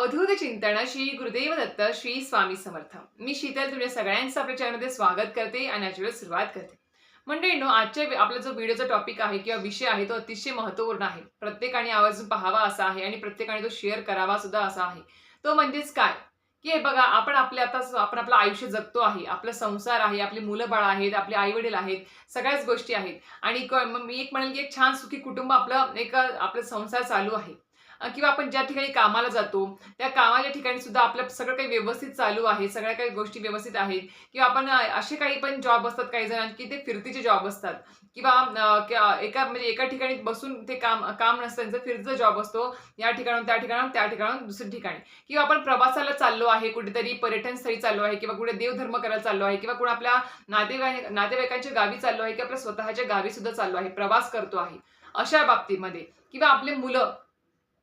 अवधूत चिंतन श्री गुरुदेव दत्त श्री स्वामी समर्थ. मी शीतल तुमच्या सगळ्यांचं आपल्या चॅनलमध्ये स्वागत करते आणि आजच्या वेळेस सुरुवात करते. मंडळींनो आजच्या आपला जो व्हिडिओचा टॉपिक आहे किंवा विषय आहे तो अतिशय महत्त्वपूर्ण आहे. प्रत्येकाने आवर्जून पाहावा असा आहे आणि प्रत्येकाने तो शेअर करावा सुद्धा असा आहे. तो म्हणजेच काय? की हे बघा आपण आपले आता आपण आपलं आयुष्य जगतो आहे. आपला संसार आहे आपली मुलं बाळ आहेत आपले आई वडील आहेत सगळ्याच गोष्टी आहेत. आणि मग मी एक म्हणेल की एक छान सुखी कुटुंब आपलं एक आपलं संसार चालू आहे. किंवा आपण ज्या ठिकाणी कामाला जातो त्या कामाच्या ठिकाणी सुद्धा आपलं सगळं काही व्यवस्थित चालू आहे सगळ्या काही गोष्टी व्यवस्थित आहेत. किंवा आपण असे काही पण जॉब असतात काही जणांचे की ते फिरतीचे जॉब असतात. किंवा एका म्हणजे एका ठिकाणी बसून ते काम काम नसतं त्यांचं फिरतीचा जॉब असतो. या ठिकाणून त्या ठिकाणाहून त्या ठिकाणाहून दुसऱ्या ठिकाणी. किंवा आपण प्रवासाला चाललो आहे कुठेतरी पर्यटन स्थळी चाललो आहे किंवा कुठे देवधर्म करायला चाललो आहे किंवा कुठे आपल्या नातेवाईक नातेवाईकांच्या गावी चाललो आहे किंवा आपल्या स्वतःच्या गावी सुद्धा चाललो आहे प्रवास करतो आहे अशा बाबतीमध्ये. किंवा आपले मुलं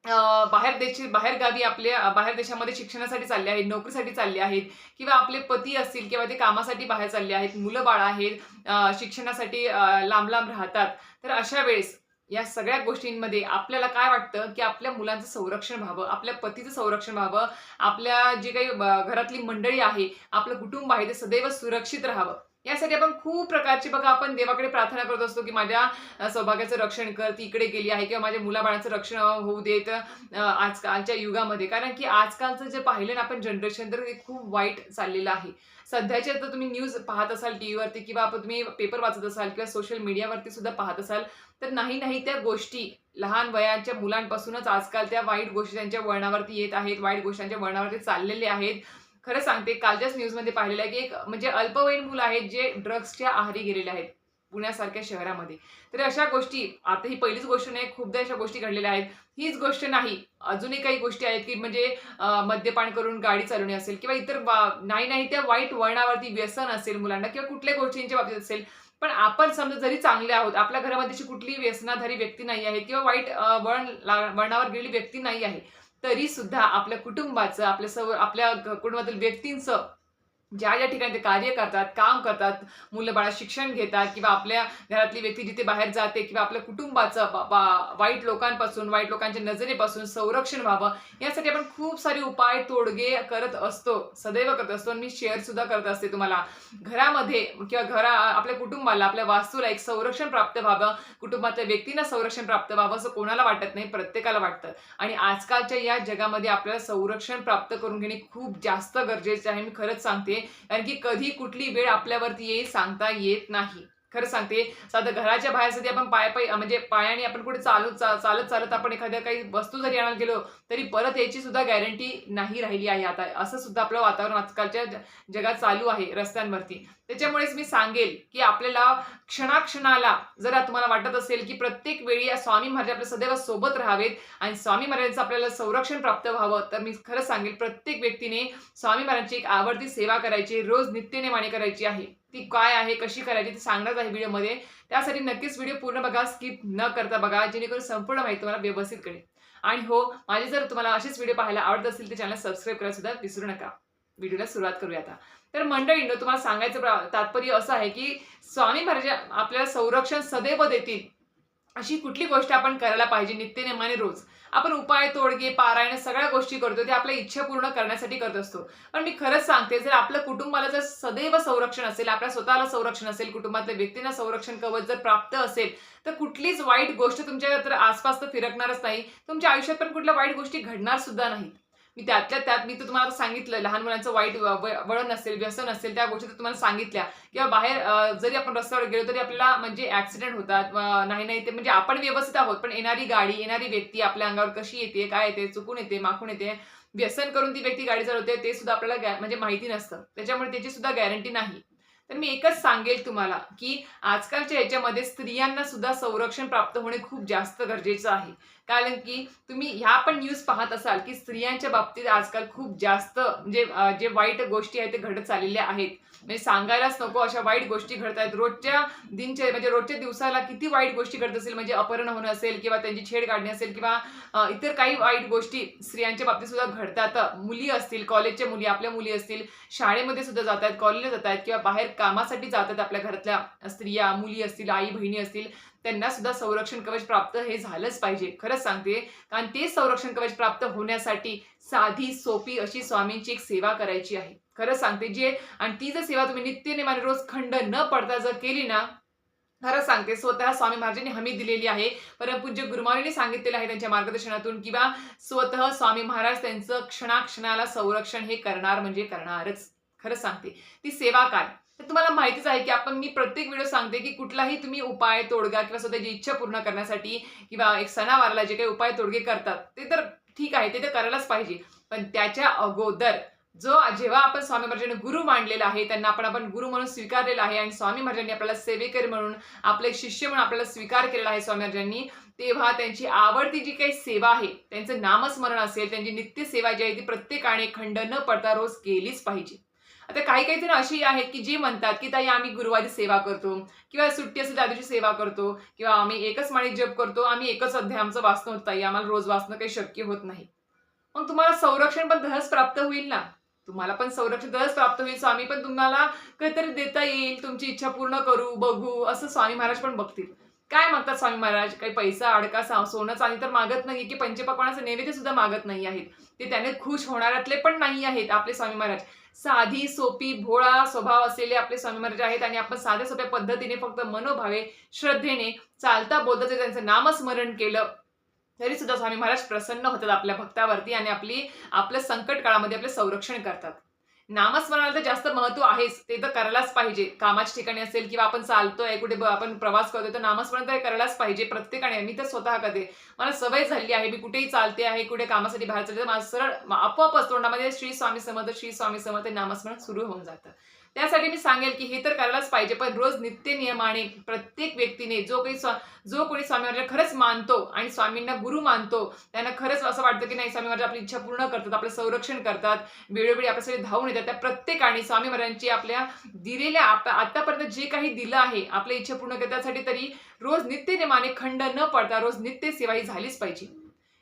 बाहेर देशी बाहेर गावी आपले बाहेर देशामध्ये शिक्षणासाठी चालले आहेत नोकरीसाठी चालले आहेत किंवा आपले पती असतील किंवा ते कामासाठी बाहेर चालले आहेत मुलं बाळ आहेत शिक्षणासाठी लांब लांब राहतात तर अशा वेळेस या सगळ्या गोष्टींमध्ये आपल्याला काय वाटतं की आपल्या मुलांचं संरक्षण व्हावं आपल्या पतीचं संरक्षण व्हावं आपल्या जी काही घरातली मंडळी आहे आपलं कुटुंब आहे ते सदैव सुरक्षित राहावं? यासाठी आपण खूप प्रकारची बघा आपण देवाकडे प्रार्थना करत असतो की माझ्या सौभाग्याचं रक्षण कर ती इकडे गेली आहे किंवा माझ्या मुलाबाळांचं रक्षण होऊ देत आजकालच्या युगामध्ये. कारण की आजकालचं जे पाहिलं ना आपण जनरेशन तर ते खूप वाईट चाललेलं आहे. सध्याच्या तर तुम्ही न्यूज पाहत असाल टी व्हीवरती किंवा आपण तुम्ही पेपर वाचत असाल किंवा सोशल मीडियावरती सुद्धा पाहत असाल तर नाही नाही त्या गोष्टी लहान वयाच्या मुलांपासूनच आजकाल त्या वाईट गोष्टी त्यांच्या वळणावरती येत आहेत वाईट गोष्टींच्या वळणावरती चाललेले आहेत. खरं सांगते कालच्याच न्यूजमध्ये पाहिलेलं आहे की एक म्हणजे अल्पवयीन मुलं आहेत जे ड्रग्सच्या आहारी गेलेले आहेत पुण्यासारख्या शहरामध्ये. तर अशा गोष्टी आता ही पहिलीच गोष्ट नाही खूपदा अशा गोष्टी घडलेल्या आहेत. हीच गोष्ट नाही अजूनही काही गोष्टी आहेत की म्हणजे मद्यपान करून गाडी चालवणे असेल किंवा इतर नाही नाही त्या वाईट वळणावरती व्यसन असेल मुलांना किंवा कुठल्या गोष्टींच्या बाबतीत असेल. पण आपण समजा जरी चांगले आहोत आपल्या घरामध्ये अशी कुठलीही व्यसनाधारी व्यक्ती नाही आहे किंवा वाईट वळण ला- वळणावर गेलेली व्यक्ती नाही आहे तरी सुद्धा आपल्या कुटुंबाचं आपल्या सव आपल्या कुटुंबातील व्यक्तींचं ज्या ज्या ठिकाणी ते कार्य करतात काम करतात मुलं बाळा शिक्षण घेतात किंवा आपल्या घरातली व्यक्ती जिथे बाहेर जाते किंवा आपल्या कुटुंबाचं बा- वाईट लोकांपासून वाईट लोकांच्या नजरेपासून संरक्षण व्हावं यासाठी आपण खूप सारे उपाय तोडगे करत असतो सदैव करत असतो आणि मी शेअर सुद्धा करत असते तुम्हाला. घरामध्ये किंवा घरा आपल्या कुटुंबाला आपल्या वास्तूला एक संरक्षण प्राप्त व्हावं कुटुंबातल्या व्यक्तींना संरक्षण प्राप्त व्हावं असं कोणाला वाटत नाही प्रत्येकाला वाटतं. आणि आजकालच्या या जगामध्ये आपल्याला संरक्षण प्राप्त करून घेणे खूप जास्त गरजेचे आहे मी खरंच सांगते. कारण की कधी कुठली वेळ आपल्यावरती येईल सांगता येत नाही. खरं सांगते साधं घराच्या बाहेर सध्या आपण पाय पाय म्हणजे पायाने आपण कुठे चालत चा- चालत चालत आपण एखाद्या काही वस्तू जरी आणायला गेलो तरी परत याची सुद्धा गॅरंटी नाही राहिली आहे आता. असं सुद्धा आपलं वातावरण आजकालच्या जगात चालू आहे रस्त्यांवरती. त्याच्यामुळेच मी सांगेल की आपल्याला क्षणाक्षणाला जर तुम्हाला वाटत असेल की प्रत्येक वेळी या स्वामी महाराज आपल्या सदैव सोबत राहावेत आणि स्वामी महाराजांचं आपल्याला संरक्षण प्राप्त व्हावं तर मी खरं सांगेल प्रत्येक व्यक्तीने स्वामी महाराजांची एक आवडती सेवा करायची रोज नित्यनेमाने करायची आहे. ती काय आहे कशी करायची ती सांगणार आहे व्हिडिओमध्ये. त्यासाठी नक्कीच व्हिडिओ पूर्ण बघा स्किप न करता बघा जेणेकरून संपूर्ण माहिती तुम्हाला व्यवस्थित कळेल. आणि हो माझे जर तुम्हाला असेच व्हिडिओ पाहायला आवडत असतील तर चॅनल सबस्क्राईब करायला सुद्धा विसरू नका. व्हिडिओला सुरुवात करूया आता. तर मंडळींनो तुम्हाला सांगायचं प्रा- तात्पर्य असं आहे की स्वामी महाराज आपल्याला संरक्षण सदैव देतील अशी कुठली गोष्ट आपण करायला पाहिजे नित्यनेमाने रोज? आपण उपाय तोडगे पारायण सगळ्या गोष्टी करतो ते आपल्या इच्छा पूर्ण करण्यासाठी करत असतो. पण मी खरंच सांगते जर आपल्या कुटुंबाला जर सदैव संरक्षण असेल आपल्या स्वतःला संरक्षण असेल कुटुंबातल्या व्यक्तींना संरक्षण कवच जर प्राप्त असेल तर कुठलीच वाईट गोष्ट तुमच्या तर आसपास तर फिरकणारच नाही. तुमच्या आयुष्यात पण कुठल्या वाईट गोष्टी घडणार सुद्धा नाहीत. मी त्यातल्या त्यात मी तर तुम्हाला सांगितलं लहान मुलांचं वाईट वळण असेल व्यसन असेल त्या गोष्टी तर तुम्हाला सांगितल्या. किंवा बाहेर जरी आपण रस्त्यावर गेलो तरी आपल्याला म्हणजे ऍक्सिडेंट होतात नाही नाही ते म्हणजे आपण व्यवस्थित आहोत पण येणारी गाडी येणारी व्यक्ती आपल्या अंगावर कशी येते काय येते चुकून येते माखून येते व्यसन करून ती व्यक्ती गाडी चालवते ते सुद्धा आपल्याला म्हणजे माहिती नसतं. त्याच्यामुळे त्याची सुद्धा गॅरंटी नाही. तर मी एकच सांगेल तुम्हाला की आजकालच्या याच्यामध्ये स्त्रियांना सुद्धा संरक्षण प्राप्त होणे खूप जास्त गरजेचं आहे. कारण की तुम्ही ह्या पण न्यूज पाहत असाल की स्त्रियांच्या बाबतीत आजकाल खूप जास्त म्हणजे जे वाईट गोष्टी आहेत ते घडत चाललेल्या आहेत. म्हणजे सांगायलाच नको अशा वाईट गोष्टी घडत आहेत. रोजच्या दिनचे म्हणजे रोजच्या दिवसाला किती वाईट गोष्टी घडत असेल म्हणजे अपहरण होणं असेल किंवा त्यांची छेड काढणे असेल किंवा इतर काही वाईट गोष्टी स्त्रियांच्या बाबतीत सुद्धा घडतात. मुली असतील कॉलेजच्या मुली आपल्या मुली असतील शाळेमध्ये सुद्धा जात आहेत कॉलेजला जात आहेत किंवा बाहेर कामासाठी जातात आपल्या घरातल्या स्त्रिया मुली असतील आई बहिणी असतील त्यांना सुद्धा संरक्षण कवच प्राप्त हे झालंच पाहिजे. खरंच सांगते कारण ते संरक्षण कवच प्राप्त होण्यासाठी साधी सोपी अशी स्वामींची एक सेवा करायची आहे. खरंच सांगते जे आणि ती जर सेवा तुम्ही नित्यनेमाने रोज खंड न पडता जर केली ना खरं सांगते स्वतः स्वामी महाराजांनी हमी दिलेली आहे. परमपूज्य गुरुमारीने सांगितलेलं आहे त्यांच्या मार्गदर्शनातून किंवा स्वतः स्वामी महाराज त्यांचं क्षणाक्षणाला संरक्षण हे करणार म्हणजे करणारच. खरंच सांगते ती सेवा काय? तर तुम्हाला माहितीच आहे की आपण मी प्रत्येक व्हिडिओ सांगते की कुठलाही तुम्ही उपाय तोडगा किंवा स्वतःची इच्छा पूर्ण करण्यासाठी किंवा एक सणावाराला जे काही उपाय तोडगे करतात ते तर ठीक आहे ते तर करायलाच पाहिजे. पण त्याच्या अगोदर जो जेव्हा आपण स्वामी महाराजांनी गुरु मांडलेला आहे त्यांना आपण आपण गुरु म्हणून स्वीकारलेला आहे आणि स्वामी महाराजांनी आपल्याला सेवेकरी म्हणून आपले शिष्य म्हणून आपल्याला स्वीकार केलेला आहे स्वामी महाराजांनी तेव्हा त्यांची आवडती जी काही सेवा आहे त्यांचं नामस्मरण असेल त्यांची नित्य सेवा जी आहे ती प्रत्येकाने खंड न पडता रोज केलीच पाहिजे. आता काही काही जण अशी आहेत की जे म्हणतात की ताई आम्ही गुरुवारी सेवा करतो किंवा सुट्टी असेल त्या दिवशी सेवा करतो किंवा आम्ही एकच माणिक जप करतो आम्ही एकच अध्याय आमचं वाचणं होत ताई आम्हाला रोज वाचणं काही शक्य होत नाही. मग तुम्हाला संरक्षण पण तहच प्राप्त होईल ना? तुम्हाला पण संरक्षण तहच प्राप्त होईल. स्वामी पण तुम्हाला काहीतरी देता येईल तुमची इच्छा पूर्ण करू बघू असं स्वामी महाराज पण बघतील. काय मागतात स्वामी महाराज? काही पैसा अडका सा- सोनं चांदी तर मागत नाही की पंचपक्वानाचं नैवेद्य सुद्धा मागत नाही आहेत. ते त्याने खुश होणाऱ्यातले पण नाही आहेत आपले स्वामी महाराज. साधी सोपी भोळा स्वभाव असलेले आपले स्वामी महाराज आहेत आणि आपण साध्या सोप्या पद्धतीने फक्त मनोभावे श्रद्धेने चालता बोलता जर त्यांचं नामस्मरण केलं तरी सुद्धा स्वामी महाराज प्रसन्न होतात आपल्या भक्तावरती आणि आपली आपल्या संकट काळामध्ये आपले संरक्षण करतात. नामस्मरणाला तर जास्त महत्त्व आहेच. ते तर करायलाच पाहिजे. कामाच्या ठिकाणी असेल किंवा आपण चालतोय कुठे आपण प्रवास करतोय तर नामस्मरण तर करायलाच पाहिजे प्रत्येकाने. मी तर स्वतः करते. मला सवय झाली आहे. मी कुठेही चालते आहे कुठे कामासाठी बाहेर चालते तर माझं सरळ आपोआपच तोंडामध्ये श्री स्वामी समर्थ श्री स्वामी समर्थ नामस्मरण सुरू होऊन जातं. त्यासाठी मी सांगेल की हे तर करायलाच पाहिजे पण रोज नित्य नियमाने प्रत्येक व्यक्तीने जो काही स्वा जो कोणी स्वामी खरंच मानतो आणि स्वामींना गुरु मानतो त्यांना खरंच असं वाटतं की नाही स्वामी आपली इच्छा पूर्ण करतात आपलं संरक्षण करतात वेळोवेळी आपल्यासाठी धावून येतात त्या प्रत्येकाने स्वामी महाराजांची आपल्या दिलेल्या आप आतापर्यंत जे काही दिलं आहे आपल्या इच्छा पूर्ण करण्यासाठी तरी रोज नित्य नियमाने खंड न पडता रोज नित्य सेवा ही झालीच पाहिजे.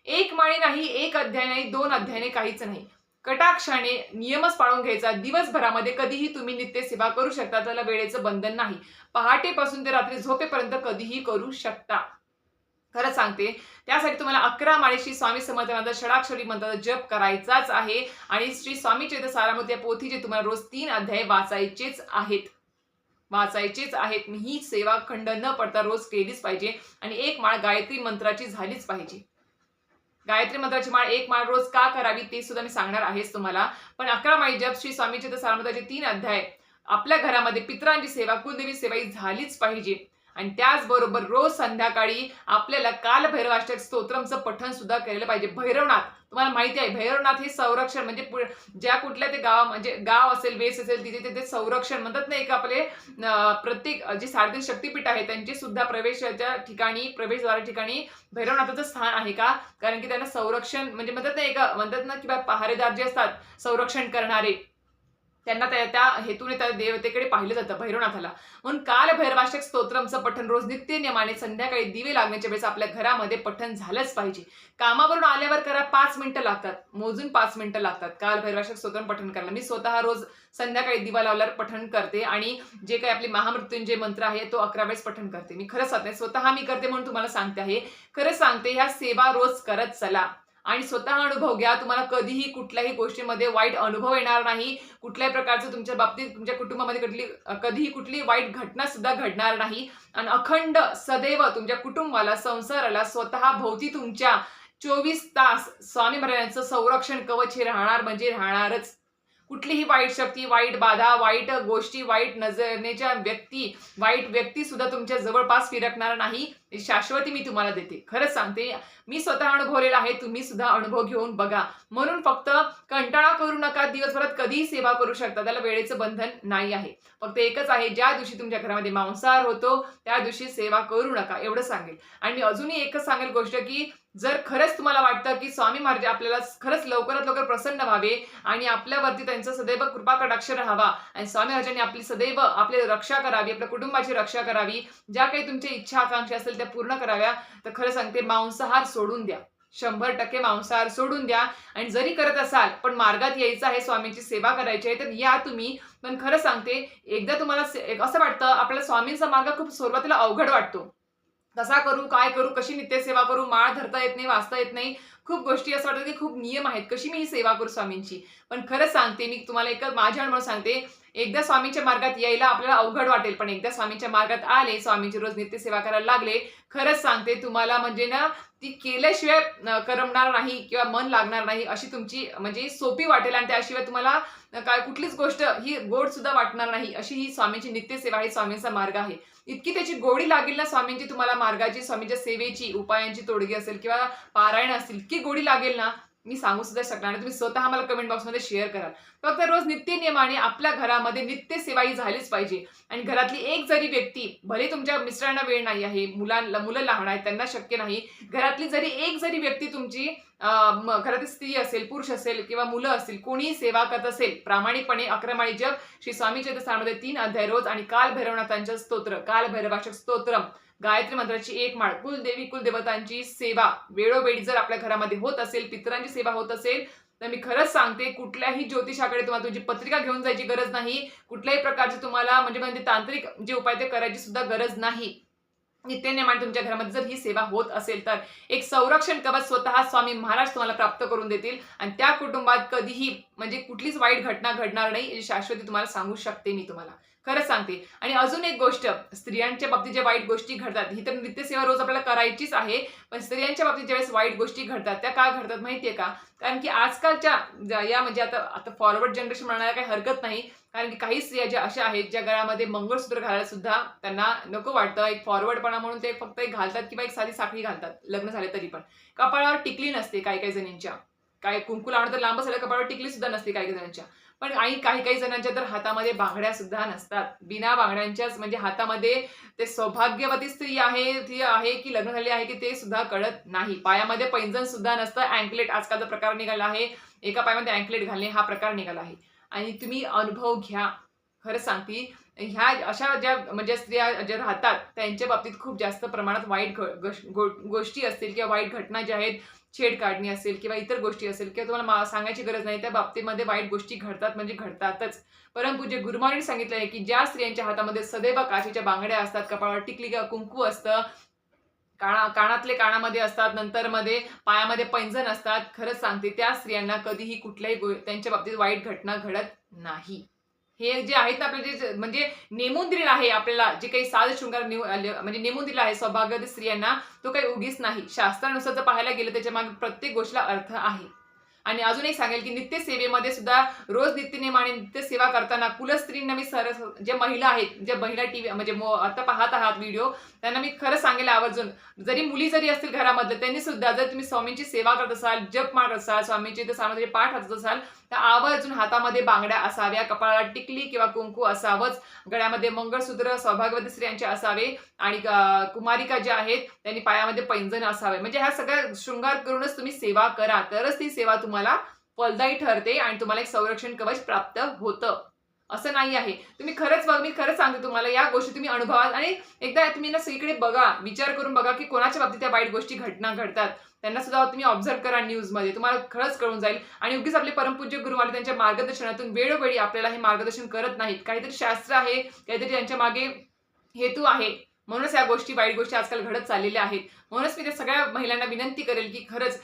एक माळी नाही एक अध्याय नाही दोन अध्यायने काहीच नाही. कटाक्षाने नियमच पाळून घ्यायचा. दिवसभरामध्ये कधीही तुम्ही नित्य सेवा करू शकता. त्याला वेळेचं बंधन नाही. पहाटेपासून ते रात्री झोपेपर्यंत कधीही करू शकता. खरं सांगते त्यासाठी तुम्हाला अकरा माळेशी स्वामी समर्थनाचा षडाक्षरी मंत्राचा जप करायचाच आहे. आणि श्री स्वामी चैत्र सारामृत या पोथीचे तुम्हाला रोज तीन अध्याय वाचायचेच आहेत. वाचायचेच आहेत. ही सेवा खंड न पडता रोज केलीच पाहिजे. आणि एक माळ गायत्री मंत्राची झालीच पाहिजे. गायत्री मंत्राची माळ एक माळ रोज का करावी ते सुद्धा मी सांगणार आहेच तुम्हाला. पण अकरा माई जप श्री स्वामीचे तर सारमताचे तीन अध्याय. आपल्या घरामध्ये पितरांची सेवा कुलदेवी सेवा ही झालीच पाहिजे. आणि त्याचबरोबर रोज संध्याकाळी आपल्याला कालभैरवाष्टक स्तोत्रमचं पठण सुद्धा केलं पाहिजे. भैरवनाथ तुम्हाला माहिती आहे भैरवनाथ हे संरक्षण म्हणजे पु- ज्या कुठल्या ते गाव म्हणजे गाव असेल वेस असेल तिथे तिथे संरक्षण म्हणतात ना एक आपले प्रत्येक जे जी साडेतीन शक्तीपीठ आहे त्यांचे सुद्धा प्रवेशाच्या ठिकाणी प्रवेशद्वारा ठिकाणी भैरवनाथाचं स्थान आहे का? कारण की त्यांना संरक्षण म्हणजे म्हणतात ना एक म्हणतात ना की बा पहारेदार जे असतात संरक्षण करणारे त्यांना त्या त्या हेतूने त्या देवतेकडे पाहिलं जातं भैरवनाथाला. म्हणून काल भैरवाष्टक स्तोत्रमचं पठण रोज नित्य नियमाने संध्याकाळी दिवे लागण्याच्या वेळेस आपल्या घरामध्ये पठण झालंच पाहिजे. कामावरून आल्यावर करा पाच मिनिटं लागतात. मोजून पाच मिनिटं लागतात. काल भैरवाष्टक स्तोत्रम पठण करायला मी स्वतः रोज संध्याकाळी दिवा लावल्यावर पठण करते आणि जे काही आपले महामृत्यूंजय मंत्र आहे तो अकरा वेळेस पठण करते. मी खरंच सांगते स्वतः मी करते म्हणून तुम्हाला सांगते आहे. खरंच सांगते ह्या सेवा रोज करत चला. आणि स्वतः अनुभव घ्या. तुम्हाला कधीही कुठल्याही गोष्टीमध्ये वाईट अनुभव येणार नाही. कुठल्याही प्रकारचं तुमच्या बाबतीत तुमच्या कुटुंबामध्ये कुठली कधीही कुठली वाईट घटना सुद्धा घडणार नाही. आणि अखंड सदैव तुमच्या कुटुंबाला संसाराला स्वतः भोवती तुमच्या चोवीस तास स्वामी महाराजांचं संरक्षण कवच हे राहणार म्हणजे राहणारच. कुठलीही वाईट शक्ती वाईट बाधा वाईट गोष्टी वाईट नजरेच्या व्यक्ती वाईट व्यक्ती सुद्धा तुमच्या जवळपास फिरकणार नाही. शाश्वती मी तुम्हाला देते. खरंच सांगते मी स्वतः अनुभवलेला आहे तुम्ही सुद्धा अनुभव घेऊन बघा. म्हणून फक्त कंटाळा करू नका दिवसभरात कधीही सेवा करू शकता त्याला वेळेचं बंधन नाही आहे. फक्त एकच आहे ज्या दिवशी तुमच्या घरामध्ये मांसाहार होतो त्या दिवशी सेवा करू नका एवढं सांगेल. आणि मी अजूनही एकच सांगेल गोष्ट की जर खरंच तुम्हाला वाटतं की स्वामी महाराज आपल्याला खरंच लवकरात लवकर प्रसन्न व्हावे आणि आपल्यावरती त्यांचा सदैव कृपा कटाक्ष राहावा आणि स्वामी महाराजांनी आपली सदैव आपली रक्षा करावी आपल्या कुटुंबाची रक्षा करावी ज्या काही तुमच्या इच्छा आकांक्षा असेल त्या पूर्ण कराव्या तर खरं सांगते मांसाहार सोडून द्या. शंभर टक्के मांसाहार सोडून द्या. आणि जरी करत असाल पण मार्गात यायचं आहे स्वामींची सेवा करायची आहे तर या तुम्ही. पण खरं सांगते एकदा तुम्हाला एक असं वाटतं आपल्याला स्वामींचा मार्ग खूप सुरुवातीला अवघड वाटतो. कसा करू काय करू कशी नित्यसेवा करू माळ धरता येत नाही वाचता येत नाही. खूप गोष्टी असं वाटतं की खूप नियम आहेत कशी मी ही सेवा करू स्वामींची? पण खरंच सांगते मी तुम्हाला एक माझ्या अनुभव सांगते. एकदा स्वामींच्या मार्गात यायला आपल्याला अवघड वाटेल पण एकदा स्वामींच्या मार्गात आले स्वामींची रोज नित्यसेवा करायला लागले खरंच सांगते तुम्हाला म्हणजे ना ती केल्याशिवाय करमणार नाही किंवा मन लागणार नाही अशी तुमची म्हणजे सोपी वाटेल आणि त्याशिवाय तुम्हाला काय कुठलीच गोष्ट ही गोड सुद्धा वाटणार नाही अशी ही स्वामींची नित्यसेवा ही स्वामींचा मार्ग आहे. इतकी त्याची गोडी लागेल ना स्वामींची तुम्हाला मार्गाची स्वामींच्या सेवेची उपायांची तोडगी असेल किंवा पारायण असतील इतकी गोडी लागेल ना मी सांगू सुद्धा शकणार नाही. तुम्ही स्वतः मला कमेंट बॉक्समध्ये शेअर कराल फक्त रोज नित्य नियमाने आपल्या घरामध्ये नित्य सेवा ही झालीच पाहिजे. आणि घरातली एक जरी व्यक्ती भले तुमच्या मिस्टरांना वेळ नाही आहे मुलांना मुलं लहान आहेत त्यांना शक्य नाही. घरातली जरी एक जरी व्यक्ती तुमची घरातली घरातील स्त्री असेल पुरुष असेल किंवा मुलं असतील कोणीही सेवा करत असेल प्रामाणिकपणे अक्रमाळी जग श्री स्वामी चरित्रस्थानामध्ये तीन अध्याय रोज आणि काल भैरवनाथांच्या स्तोत्र काल भैरवाचक स्तोत्रम. गायत्री मंत्राची एक माळ. कुलदेवी कुलदेवतांची सेवा. वेळोवेळी जर आपल्या घरामध्ये होत असेल पितरांची सेवा होत असेल तर मी खरंच सांगते कुठल्याही ज्योतिषाकडे तुम्हाला तुमची पत्रिका घेऊन जायची गरज नाही. कुठल्याही प्रकारचे तुम्हाला म्हणजे म्हणजे तांत्रिक जे उपाय ते करायची सुद्धा गरज नाही. नित्यनियमाने तुमच्या घरामध्ये जर ही सेवा होत असेल तर. एक संरक्षण कवच स्वतः स्वामी महाराज तुम्हाला प्राप्त करून देतील. आणि त्या कुटुंबात कधीही म्हणजे कुठलीच वाईट घटना घडणार नाही शाश्वती तुम्हाला सांगू शकते मी तुम्हाला. खरंच सांगते. आणि अजून एक गोष्ट स्त्रियांच्या बाबतीत ज्या वाईट गोष्टी घडतात ही तर नित्यसेवा रोज आपल्याला करायचीच आहे पण स्त्रियांच्या बाबतीत ज्यावेळेस वाईट गोष्टी घडतात त्या का घडतात माहितीये का? कारण की आजकालच्या या म्हणजे आता आता फॉरवर्ड जनरेशन म्हणायला काही हरकत नाही कारण की काही स्त्रिया ज्या अशा आहेत ज्या गळ्यामध्ये मंगळसूत्र घालायला सुद्धा त्यांना नको वाटतं एक फॉरवर्डपणा म्हणून ते फक्त एक घालतात किंवा एक साधी साखळी घालतात लग्न झाले तरी पण. कपाळावर टिकली नसते काही काही जणींच्या. काय कुंकू लावणं तर लांब झालं कपाळावर टिकली सुद्धा नसते काही काही जणांच्या. पण आणि काही काही जणांच्या तर हातामध्ये बांगड्या सुद्धा नसतात. बिना बांगड्यांच्याच म्हणजे हातामध्ये ते सौभाग्यवती स्त्री आहे ती आहे की लग्न झाली आहे की ते सुद्धा कळत नाही. पायामध्ये पैंजण सुद्धा नसतं. अँकलेट आजकालचा प्रकार निघाला आहे. एका पायामध्ये अँकलेट घालणे हा प्रकार निघाला आहे. आणि तुम्ही अनुभव घ्या. खरं सांगते ह्या अशा ज्या म्हणजे स्त्रिया ज्या राहतात त्यांच्या बाबतीत खूप जास्त प्रमाणात वाईट घ- गोष्टी असतील किंवा वाईट घटना ज्या आहेत छेड काढणी असेल किंवा इतर गोष्टी असेल किंवा तुम्हाला मा- सांगायची गरज नाही त्या बाबतीमध्ये वाईट गोष्टी घडतात म्हणजे घडतातच. परंतु जे गुरुमाने सांगितलं आहे की ज्या स्त्रियांच्या हातामध्ये सदैव काचेच्या बांगड्या असतात कपाळावर टिकली किंवा कुंकू असतं काना कानातले कानामध्ये असतात नंतर मध्ये पायामध्ये पैंजण असतात खरंच सांगते त्या स्त्रियांना कधीही कुठल्याही गो- त्यांच्या बाबतीत वाईट घटना घडत नाही. हे जे आहेत ना आपले जे म्हणजे नेमून दिलेलं आहे आपल्याला जे काही साज शृंगार म्हणजे नेमून दिला आहे सौभाग्यवती स्त्रियांना तो काही उगीच नाही. शास्त्रानुसार जर पाहायला गेलं त्याच्यामागे प्रत्येक गोष्टीला अर्थ आहे. आणि अजून एक सांगेल की नित्य सेवेमध्ये सुद्धा रोज नित्यनेमाने नित्य सेवा करताना कुलस्त्रींना मी सर जे महिला आहेत जे महिला टीव्ही म्हणजे आता पाहत आहात व्हिडिओ त्यांना मी खरं सांगेल आवर्जून जरी मुली जरी असतील घरामधलं त्यांनी सुद्धा जर तुम्ही स्वामींची सेवा करत असाल जप मारत असाल स्वामींची जर सामाजिक पाठ वाचत असाल तर आवर्जून हातामध्ये बांगड्या असाव्या कपाळाला टिकली किंवा कुंकू असावंच गळ्यामध्ये मंगळसूत्र सौभाग्यवती स्त्रियांचे असावे आणि कुमारिका ज्या आहेत त्यांनी पायामध्ये पैंजण असावे. म्हणजे ह्या सगळ्या शृंगार करूनच तुम्ही सेवा करा. तरच ती सेवा तुम्हाला फलदायी ठरते आणि तुम्हाला एक संरक्षण कवच प्राप्त होतं. असं नाही आहे. तुम्ही खरंच बघ मी खरंच सांगते तुम्हाला या गोष्टी तुम्ही अनुभवाल आणि एकदा तुम्ही ना सगळीकडे बघा विचार करून बघा की कोणाच्या बाबतीत त्या वाईट गोष्टी घटना घडतात. त्यांना सुद्धा तुम्ही ऑब्झर्व करा न्यूजमध्ये तुम्हाला खरंच कळून जाईल. आणि उगीच आपले परमपूज्य गुरुवाले त्यांच्या मार्गदर्शनातून वेळोवेळी आपल्याला हे मार्गदर्शन करत नाहीत. काहीतरी शास्त्र आहे काहीतरी त्यांच्या मागे हेतू आहे. म्हणूनच या गोष्टी वाईट गोष्टी आजकाल घडत चाललेल्या आहेत. म्हणूनच मी त्या सगळ्या महिलांना विनंती करेल की खरंच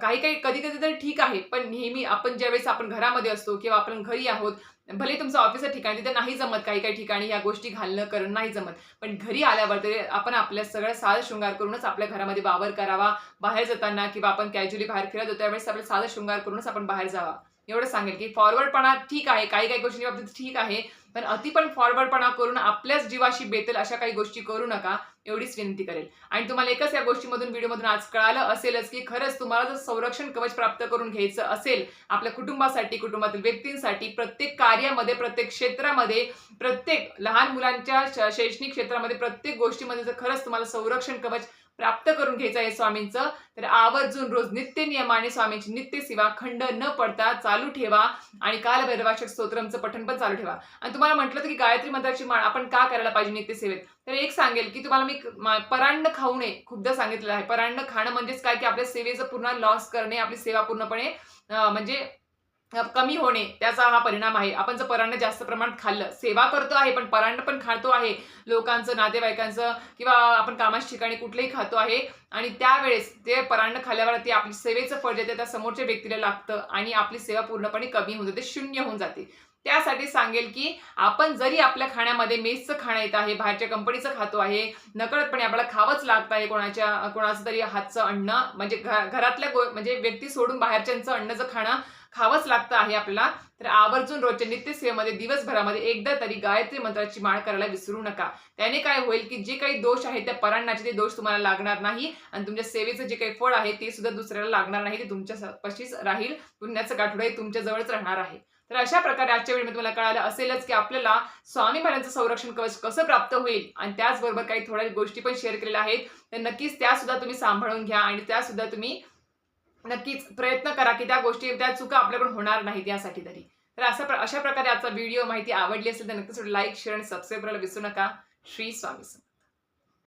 काही काही कधी कधी तर ठीक आहे पण नेहमी आपण ज्यावेळेस आपण घरामध्ये असतो किंवा आपण घरी आहोत भले तुमचं ऑफिसच्या ठिकाणी तिथे नाही जमत काही काही ठिकाणी या गोष्टी घालणं करणं नाही जमत. पण घरी आल्यावर तरी आपण आपल्या सगळ्या साज शृंगार करूनच आपल्या घरामध्ये वावर करावा बाहेर जाताना किंवा आपण कॅज्युअली बाहेर फिरत होतो त्यावेळेस आपला साध शृंगार करूनच आपण बाहेर जावा. एवढं सांगेल की फॉरवर्डपणा ठीक आहे काही काही गोष्टी बाबतीत ठीक आहे पण अति पण फॉरवर्डपणा करून आपल्याच जीवाशी बेतेल अशा काही गोष्टी करू नका एवढीच विनंती करेल. आणि तुम्हाला एकच या गोष्टीमधून व्हिडिओमधून आज कळालं असेलच की खरंच तुम्हाला जर संरक्षण कवच प्राप्त करून घ्यायचं असेल आपल्या कुटुंबासाठी कुटुंबातील व्यक्तींसाठी प्रत्येक कार्यामध्ये प्रत्येक क्षेत्रामध्ये प्रत्येक लहान मुलांच्या शैक्षणिक क्षेत्रामध्ये प्रत्येक गोष्टीमध्ये जर खरंच तुम्हाला संरक्षण कवच प्राप्त करून घ्यायचं आहे स्वामींचं. तर आवर्जून रोज नित्य नियमाने स्वामींची नित्य सेवा खंड न पडता चालू ठेवा आणि काल स्तोत्रमचं पठण पण चालू ठेवा. आणि तुम्हाला म्हटलं होतं की गायत्री मंत्राची माळ आपण का करायला पाहिजे नित्य सेवेत? तर एक सांगेल की तुम्हाला मी मा- परांड खाऊ नये खूपदा सांगितलेलं आहे. परांड खाणं म्हणजेच काय? की आपल्या सेवेचं पूर्ण लॉस करणे आपली सेवा पूर्णपणे म्हणजे कमी होणे त्याचा हा परिणाम आहे. आपण जर परांड जास्त प्रमाणात खाल्लं सेवा करतो आहे पण परांड पण खातो आहे. लोकांचं नातेवाईकांचं किंवा आपण कामाच्या ठिकाणी कुठलंही खातो आहे आणि त्यावेळेस ते परांड खाल्ल्यावर ते आपली सेवेचं फळ जे त्या समोरच्या व्यक्तीला लागतं आणि आपली सेवा पूर्णपणे कमी होऊन जाते शून्य होऊन जाते. त्यासाठी सांगेल की आपण जरी आपल्या खाण्यामध्ये मेसचं खाणं येत आहे बाहेरच्या कंपनीचं खातो आहे नकळतपणे आपल्याला खावंच लागत आहे कोणाच्या कोणाचं तरी हातचं अन्न म्हणजे घरातल्या गो म्हणजे व्यक्ती सोडून बाहेरच्यांचं अन्न जर खाणं खावंच लागतं आहे आपल्याला. तर आवर्जून रोजच्या नित्यसेवेमध्ये दिवसभरामध्ये एकदा तरी गायत्री मंत्राची माळ करायला विसरू नका. त्याने काय होईल की जे काही दोष आहेत त्या परांणाचे ते दोष तुम्हाला लागणार नाही आणि तुमच्या सेवेचं जे काही फळ आहे ते सुद्धा दुसऱ्याला लागणार नाही ते तुमच्या पशीच राहील. पुण्याचं गाठोडं हे तुमच्या जवळच राहणार आहे. तर अशा प्रकारे आजच्या वेळेमध्ये तुम्हाला कळालं असेलच की आपल्याला स्वामी महाराजांचं संरक्षण कवच कसं प्राप्त होईल आणि त्याचबरोबर काही थोड्या गोष्टी पण शेअर केलेल्या आहेत. तर नक्कीच त्या सुद्धा तुम्ही सांभाळून घ्या आणि त्या सुद्धा तुम्ही नक्कीच प्रयत्न करा की त्या गोष्टी त्या चुका आपल्याकडून होणार नाहीत यासाठी तरी तर असा प्र- अशा प्रकारे आजचा व्हिडिओ माहिती आवडली असेल तर नक्कीच लाईक शेअर आणि सबस्क्राईब करायला विसरू नका श्री स्वामी समर्थ.